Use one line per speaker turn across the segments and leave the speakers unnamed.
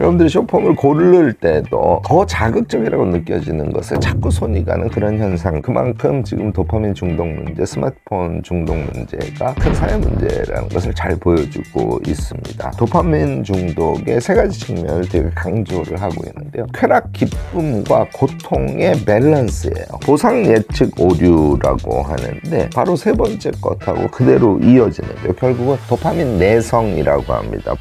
여러분들이 쇼폼을 고를 때도 더 자극적이라고 느껴지는 것에 자꾸 손이 가는 그런 현상. 그만큼 지금 도파민 중독 문제 스마트폰 중독 문제가 큰 사회 문제라는 것을 잘 보여주고 있습니다. 도파민 중독의 세 가지 측면을 되게 강조를 하고 있는데요. 쾌락 기쁨과 고통의 밸런스예요. 보상 예측 오류라고 하는데 바로 세 번째 것하고 그대로 이어지는데요. 결국은 도파민 내성이라고 합니다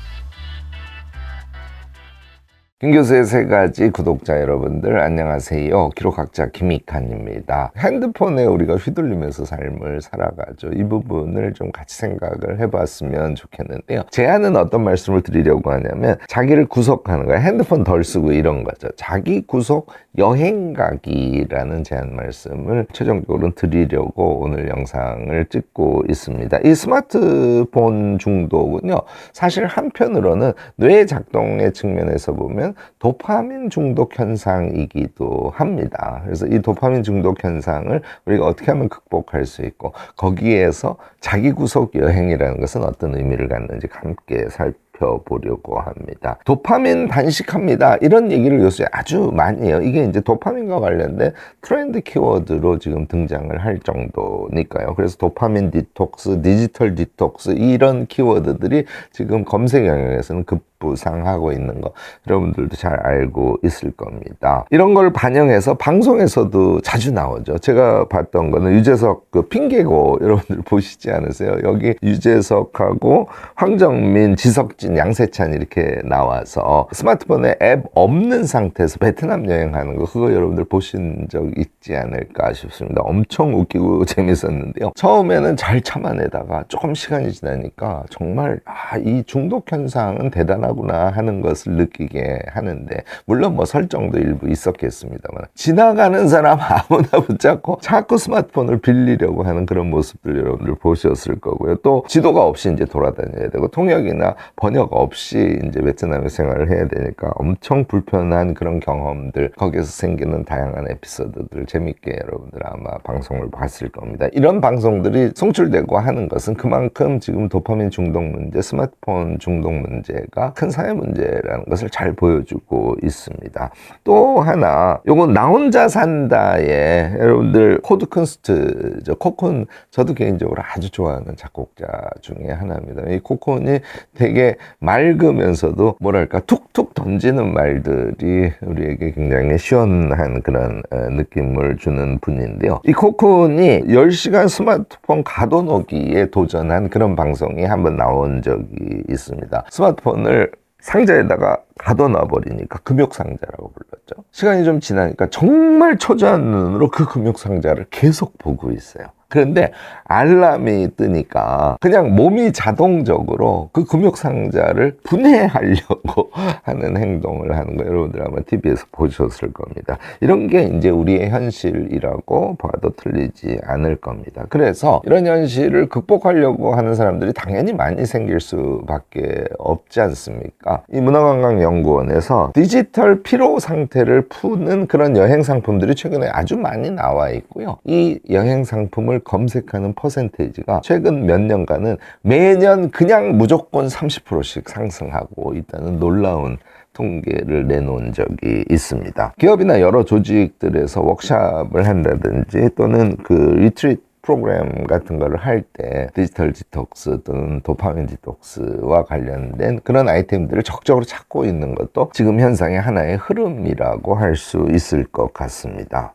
김 교수의 세 가지 구독자 여러분들 안녕하세요. 기록학자 김익환입니다. 핸드폰에 우리가 휘둘리면서 삶을 살아가죠. 이 부분을 좀 같이 생각을 해봤으면 좋겠는데요. 제안은 어떤 말씀을 드리려고 하냐면 자기를 구속하는 거예요. 핸드폰 덜 쓰고 이런 거죠. 자기 구속 여행 가기라는 제안 말씀을 최종적으로 드리려고 오늘 영상을 찍고 있습니다. 이 스마트폰 중독은요. 사실 한편으로는 뇌 작동의 측면에서 보면 도파민 중독 현상이기도 합니다. 그래서 이 도파민 중독 현상을 우리가 어떻게 하면 극복할 수 있고 거기에서 자기 구속 여행이라는 것은 어떤 의미를 갖는지 함께 살펴 보려고 합니다. 도파민 단식합니다. 이런 얘기를 요새 아주 많이 해요. 이게 이제 도파민과 관련된 트렌드 키워드로 지금 등장을 할 정도니까요. 그래서 도파민 디톡스, 디지털 디톡스 이런 키워드들이 지금 검색 영역에서는 급 부상하고 있는 거 여러분들도 잘 알고 있을 겁니다. 이런 걸 반영해서 방송에서도 자주 나오죠. 제가 봤던 거는 유재석 그 핑계고 여러분들 보시지 않으세요? 여기 유재석하고 황정민, 지석진, 양세찬 이렇게 나와서 스마트폰에 앱 없는 상태에서 베트남 여행하는 거 그거 여러분들 보신 적 있지 않을까 싶습니다. 엄청 웃기고 재밌었는데요. 처음에는 잘 참아내다가 조금 시간이 지나니까 정말 아, 이 중독 현상은 대단한 하구나 하는 것을 느끼게 하는데 물론 뭐 설정도 일부 있었겠습니다만 지나가는 사람 아무나 붙잡고 자꾸 스마트폰을 빌리려고 하는 그런 모습들 여러분들 보셨을 거고요. 또 지도가 없이 이제 돌아다녀야 되고 통역이나 번역 없이 이제 베트남에 생활을 해야 되니까 엄청 불편한 그런 경험들 거기에서 생기는 다양한 에피소드들 재밌게 여러분들 아마 방송을 봤을 겁니다. 이런 방송들이 송출되고 하는 것은 그만큼 지금 도파민 중독 문제, 스마트폰 중독 문제가 큰 사회 문제라는 것을 잘 보여주고 있습니다. 또 하나, 요건 나 혼자 산다에 여러분들 코드 콘스트, 저 코콘 저도 개인적으로 아주 좋아하는 작곡자 중에 하나입니다. 이 코콘이 되게 맑으면서도 뭐랄까 툭툭 던지는 말들이 우리에게 굉장히 시원한 그런 어, 느낌을 주는 분인데요. 이 코콘이 10시간 스마트폰 가둬놓기에 도전한 그런 방송이 한번 나온 적이 있습니다. 스마트폰을 상자에다가 가둬놔 버리니까 금욕 상자라고 불렀죠. 시간이 좀 지나니까 정말 초조한 눈으로 그 금욕 상자를 계속 보고 있어요. 그런데 알람이 뜨니까 그냥 몸이 자동적으로 그 금욕 상자를 분해하려고 하는 행동을 하는 거 여러분들 아마 TV에서 보셨을 겁니다. 이런 게 이제 우리의 현실이라고 봐도 틀리지 않을 겁니다. 그래서 이런 현실을 극복하려고 하는 사람들이 당연히 많이 생길 수밖에 없지 않습니까? 이 문화관광 연구원에서 디지털 피로 상태를 푸는 그런 여행 상품들이 최근에 아주 많이 나와 있고요. 이 여행 상품을 검색하는 퍼센테이지가 최근 몇 년간은 매년 그냥 무조건 30%씩 상승하고 있다는 놀라운 통계를 내놓은 적이 있습니다. 기업이나 여러 조직들에서 워크샵을 한다든지 또는 그 리트리트 프로그램 같은 거를 할 때 디지털 디톡스 또는 도파민 디톡스와 관련된 그런 아이템들을 적극적으로 찾고 있는 것도 지금 현상의 하나의 흐름이라고 할 수 있을 것 같습니다.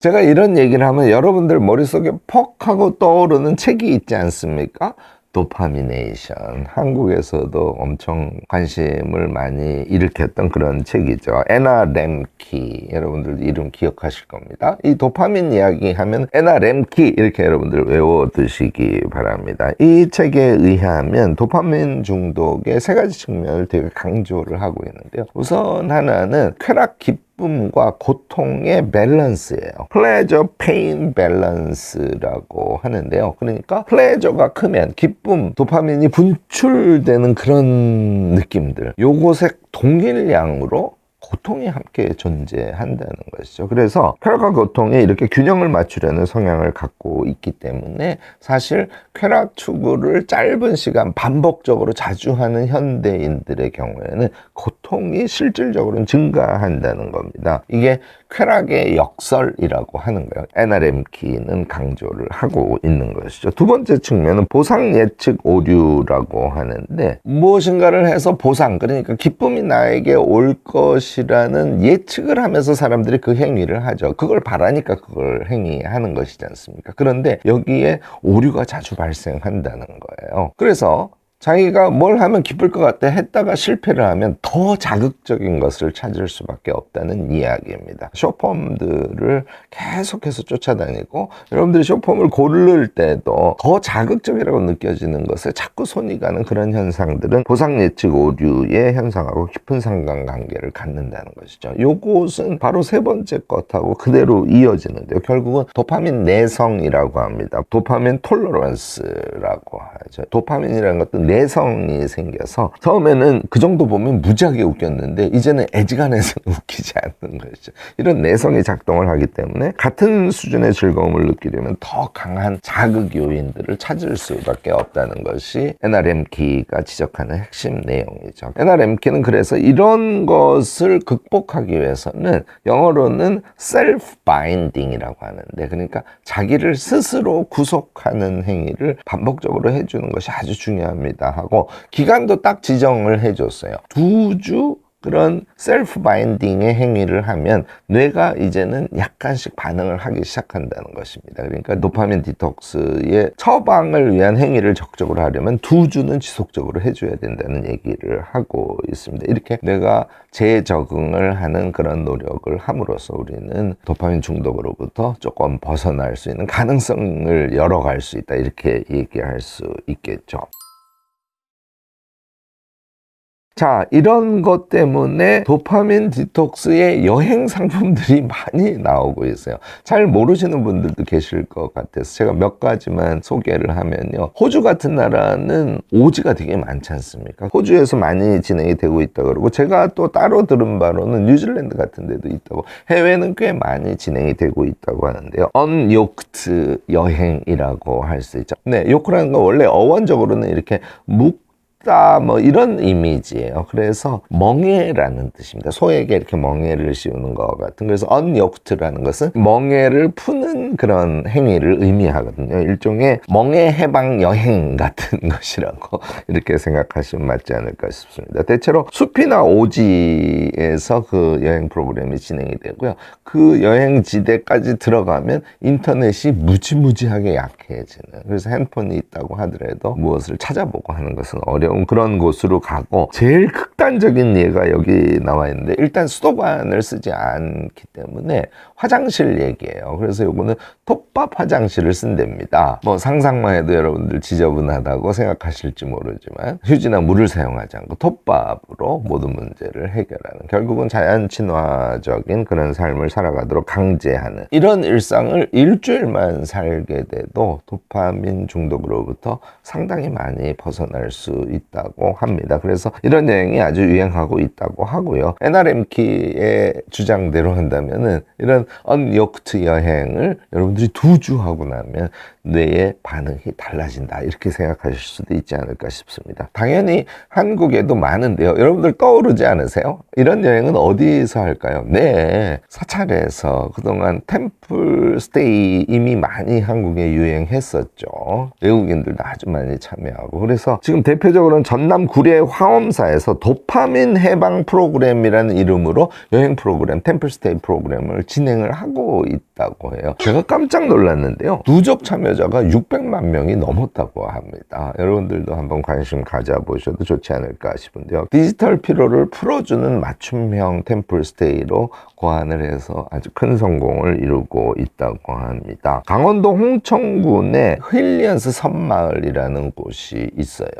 제가 이런 얘기를 하면 여러분들 머릿속에 퍽 하고 떠오르는 책이 있지 않습니까? 도파미네이션. 한국에서도 엄청 관심을 많이 일으켰던 그런 책이죠. 에나 렘키. 여러분들 이름 기억하실 겁니다. 이 도파민 이야기 하면 에나 렘키 이렇게 여러분들 외워두시기 바랍니다. 이 책에 의하면 도파민 중독의 세 가지 측면을 되게 강조를 하고 있는데요. 우선 하나는 쾌락 깊 기쁨과 고통의 밸런스예요. 플레저 페인 밸런스라고 하는데요. 그러니까 플레저가 크면 기쁨, 도파민이 분출되는 그런 느낌들. 요것의 동일량으로 고통이 함께 존재한다는 것이죠. 그래서 쾌락과 고통이 이렇게 균형을 맞추려는 성향을 갖고 있기 때문에 사실 쾌락 추구를 짧은 시간 반복적으로 자주 하는 현대인들의 경우에는 고통이 실질적으로는 증가한다는 겁니다. 이게 쾌락의 역설이라고 하는 거예요. NRM키는 강조를 하고 있는 것이죠. 두 번째 측면은 보상 예측 오류라고 하는데 무엇인가를 해서 보상 그러니까 기쁨이 나에게 올 것이 라는 예측을 하면서 사람들이 그 행위를 하죠. 그걸 바라니까 그걸 행위하는 것이지 않습니까? 그런데 여기에 오류가 자주 발생한다는 거예요. 그래서 자기가 뭘 하면 기쁠 것 같아 했다가 실패를 하면 더 자극적인 것을 찾을 수밖에 없다는 이야기입니다. 쇼폼들을 계속해서 쫓아다니고 여러분들이 쇼폼을 고를 때도 더 자극적이라고 느껴지는 것에 자꾸 손이 가는 그런 현상들은 보상 예측 오류의 현상하고 깊은 상관관계를 갖는다는 것이죠. 요것은 바로 세 번째 것하고 그대로 이어지는데요. 결국은 도파민 내성이라고 합니다. 도파민 톨러런스라고 하죠. 도파민이라는 것도 내성이 생겨서 처음에는 그 정도 보면 무지하게 웃겼는데 이제는 애지간해서 웃기지 않는 것이죠. 이런 내성이 작동을 하기 때문에 같은 수준의 즐거움을 느끼려면 더 강한 자극 요인들을 찾을 수밖에 없다는 것이 NRM키가 지적하는 핵심 내용이죠. NRM키는 그래서 이런 것을 극복하기 위해서는 영어로는 self binding이라고 하는데 그러니까 자기를 스스로 구속하는 행위를 반복적으로 해주는 것이 아주 중요합니 다. 하고 기간도 딱 지정을 해줬어요. 두 주 그런 셀프 바인딩의 행위를 하면 뇌가 이제는 약간씩 반응을 하기 시작한다는 것입니다. 그러니까 도파민 디톡스의 처방을 위한 행위를 적극적으로 하려면 두 주는 지속적으로 해줘야 된다는 얘기를 하고 있습니다. 이렇게 뇌가 재적응을 하는 그런 노력을 함으로써 우리는 도파민 중독으로부터 조금 벗어날 수 있는 가능성을 열어갈 수 있다. 이렇게 얘기할 수 있겠죠. 자, 이런 것 때문에 도파민 디톡스의 여행 상품들이 많이 나오고 있어요. 잘 모르시는 분들도 계실 것 같아서 제가 몇 가지만 소개를 하면요. 호주 같은 나라는 오지가 되게 많지 않습니까? 호주에서 많이 진행이 되고 있다 그러고 제가 또 따로 들은 바로는 뉴질랜드 같은 데도 있다고 해외는 꽤 많이 진행이 되고 있다고 하는데요. 언요크트 여행이라고 할 수 있죠. 네, 요크라는 건 원래 어원적으로는 이렇게 묵 다, 뭐 이런 이미지예요. 그래서 멍해라는 뜻입니다. 소에게 이렇게 멍해를 씌우는 것 같은. 그래서 언요크트라는 것은 멍해를 푸는 그런 행위를 의미하거든요. 일종의 멍해 해방 여행 같은 것이라고 이렇게 생각하시면 맞지 않을까 싶습니다. 대체로 숲이나 오지에서 그 여행 프로그램이 진행이 되고요. 그 여행지대까지 들어가면 인터넷이 무지무지하게 약해지는. 그래서 핸폰이 있다고 하더라도 무엇을 찾아보고 하는 것은 어려운 그런 곳으로 가고 제일 극단적인 예가 여기 나와 있는데 일단 수도관을 쓰지 않기 때문에 화장실 얘기예요. 그래서 요거는 톱밥 화장실을 쓴답니다. 뭐 상상만 해도 여러분들 지저분하다고 생각하실지 모르지만 휴지나 물을 사용하지 않고 톱밥으로 모든 문제를 해결하는 결국은 자연 친화적인 그런 삶을 살아가도록 강제하는 이런 일상을 일주일만 살게 돼도 도파민 중독으로부터 상당히 많이 벗어날 수 있다 고 합니다. 그래서 이런 여행이 아주 유행하고 있다고 하고요. NRM키의 주장대로 한다면은 이런 언요크트 여행을 여러분들이 두 주 하고 나면 뇌의 반응이 달라진다 이렇게 생각하실 수도 있지 않을까 싶습니다. 당연히 한국에도 많은데요. 여러분들 떠오르지 않으세요? 이런 여행은 어디서 할까요? 네, 사찰에서 그동안 템플 스테이 이미 많이 한국에 유행했었죠. 외국인들도 아주 많이 참여하고 그래서 지금 대표적으로 는 전남 구례 화엄사에서 도파민 해방 프로그램이라는 이름으로 여행 프로그램 템플 스테이 프로그램을 진행을 하고 있다고 해요. 제가 깜짝 놀랐는데요. 누적 참여 참여자가 600만 명이 넘었다고 합니다. 여러분들도 한번 관심 가져보셔도 좋지 않을까 싶은데요. 디지털 피로를 풀어주는 맞춤형 템플 스테이로 고안을 해서 아주 큰 성공을 이루고 있다고 합니다. 강원도 홍천군에 힐리언스 섬마을이라는 곳이 있어요.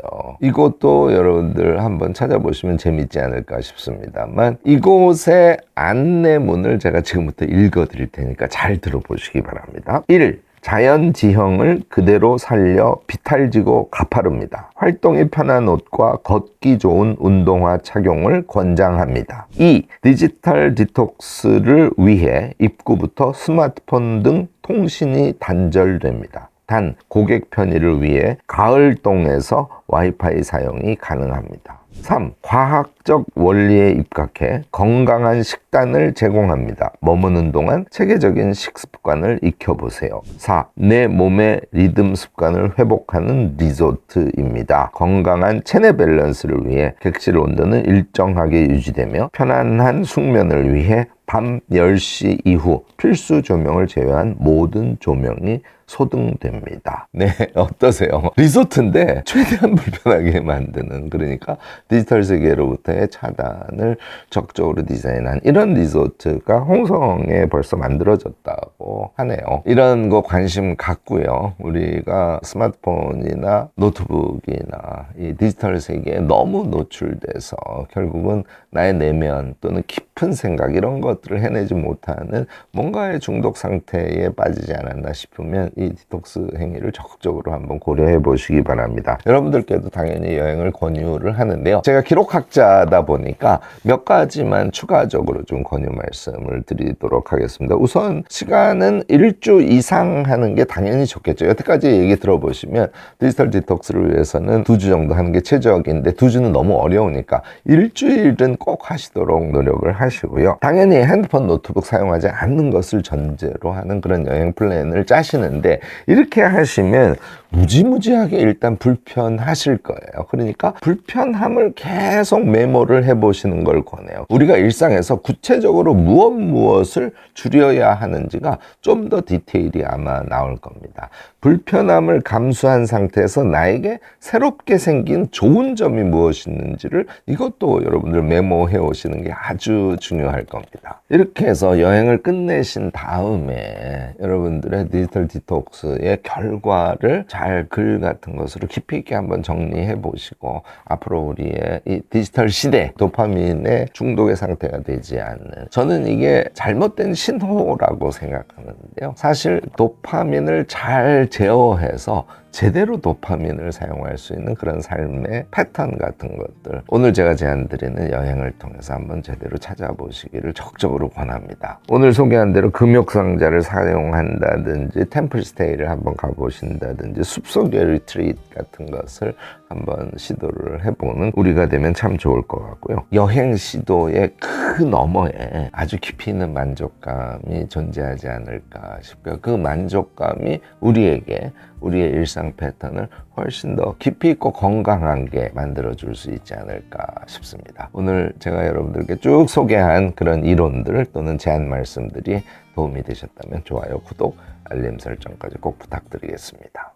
이곳 도 여러분들 한번 찾아보시면 재밌지 않을까 싶습니다만 이곳의 안내문을 제가 지금부터 읽어 드릴 테니까 잘 들어보시기 바랍니다. 1. 자연 지형을 그대로 살려 비탈지고 가파릅니다. 활동이 편한 옷과 걷기 좋은 운동화 착용을 권장합니다. 2. 디지털 디톡스를 위해 입구부터 스마트폰 등 통신이 단절됩니다. 단 고객 편의를 위해 가을동에서 와이파이 사용이 가능합니다. 3. 과학 적 원리에 입각해 건강한 식단을 제공합니다. 머무는 동안 체계적인 식습관을 익혀보세요. 4. 내 몸의 리듬 습관을 회복하는 리조트입니다. 건강한 체내 밸런스를 위해 객실 온도는 일정하게 유지되며 편안한 숙면을 위해 밤 10시 이후 필수 조명을 제외한 모든 조명이 소등됩니다. 네, 어떠세요? 리조트인데 최대한 불편하게 만드는 그러니까 디지털 세계로부터 의 차단을 적극적으로 디자인한 이런 리조트가 홍성에 벌써 만들어졌다고 하네요. 이런 거 관심 갖고요. 우리가 스마트폰이나 노트북이나 이 디지털 세계에 너무 노출돼서 결국은 나의 내면 또는 깊은 생각 이런 것들을 해내지 못하는 뭔가의 중독 상태에 빠지지 않았나 싶으면 이 디톡스 행위를 적극적으로 한번 고려해 보시기 바랍니다. 여러분들께도 당연히 여행을 권유를 하는데요. 제가 기록학자 다 보니까 몇 가지만 추가적으로 좀 권유 말씀을 드리도록 하겠습니다. 우선 시간은 일주 이상 하는 게 당연히 좋겠죠. 여태까지 얘기 들어보시면 디지털 디톡스를 위해서는 두주 정도 하는 게 최적인데 두 주는 너무 어려우니까 일주일은 꼭 하시도록 노력을 하시고요. 당연히 핸드폰, 노트북 사용하지 않는 것을 전제로 하는 그런 여행 플랜을 짜시는데 이렇게 하시면 무지무지하게 일단 불편하실 거예요. 그러니까 불편함을 계속 메모 를 해보시는 걸 권해요. 우리가 일상에서 구체적으로 무엇 무엇을 줄여야 하는지가 좀 더 디테일이 아마 나올 겁니다. 불편함을 감수한 상태에서 나에게 새롭게 생긴 좋은 점이 무엇이 있는지를 이것도 여러분들 메모해 오시는 게 아주 중요할 겁니다. 이렇게 해서 여행을 끝내신 다음에 여러분들의 디지털 디톡스의 결과를 잘 글 같은 것으로 깊이 있게 한번 정리해 보시고 앞으로 우리의 이 디지털 시대 도파민의 중독의 상태가 되지 않는 저는 이게 잘못된 신호라고 생각하는데요. 사실 도파민을 잘 제어해서 제대로 도파민을 사용할 수 있는 그런 삶의 패턴 같은 것들 오늘 제가 제안드리는 여행을 통해서 한번 제대로 찾아보시기를 적극적으로 권합니다. 오늘 소개한 대로 금욕상자를 사용한다든지 템플스테이를 한번 가보신다든지 숲속의 리트리트 같은 것을 한번 시도를 해보는 우리가 되면 참 좋을 것 같고요. 여행 시도의 그 너머에 아주 깊이 있는 만족감이 존재하지 않을까 싶고요. 그 만족감이 우리에게 우리의 일상 패턴을 훨씬 더 깊이 있고 건강하게 만들어줄 수 있지 않을까 싶습니다. 오늘 제가 여러분들께 쭉 소개한 그런 이론들 또는 제안 말씀들이 도움이 되셨다면 좋아요, 구독, 알림 설정까지 꼭 부탁드리겠습니다.